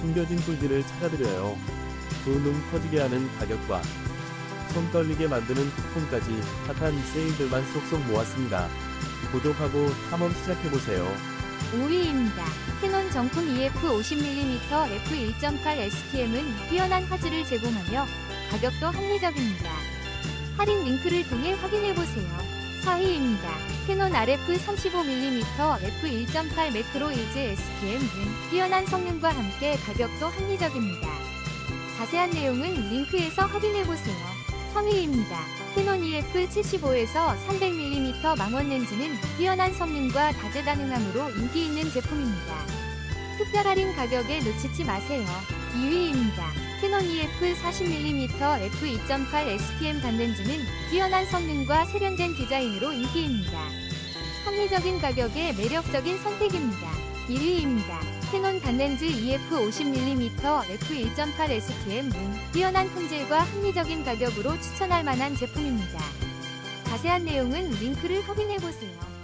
숨겨진 꿀들을 찾아드려요. 두눈 커지게 하는 가격과 손 떨리게 만드는 쿠폰까지 핫한 세일들만 쏙쏙 모았습니다. 구독하고 탐험 시작해보세요. 5위입니다. 캐논 정품 EF 50mm f1.8 STM은 뛰어난 화질을 제공하며 가격도 합리적입니다. 할인 링크를 통해 확인해보세요. 4위입니다. 캐논 RF 35mm f1.8 매크로 이즈 STM은 뛰어난 성능과 함께 가격도 합리적입니다. 자세한 내용은 링크에서 확인해보세요. 3위입니다. 캐논 EF 75에서 300mm 망원 렌즈는 뛰어난 성능과 다재다능함으로 인기 있는 제품입니다. 특별 할인 가격에 놓치지 마세요. 2위입니다. 캐논 EF 40mm f2.8 STM 단렌즈는 뛰어난 성능과 세련된 디자인으로 인기입니다. 합리적인 가격에 매력적인 선택입니다. 1위입니다. 캐논 단렌즈 EF 50mm f1.8 STM은 뛰어난 품질과 합리적인 가격으로 추천할 만한 제품입니다. 자세한 내용은 링크를 확인해보세요.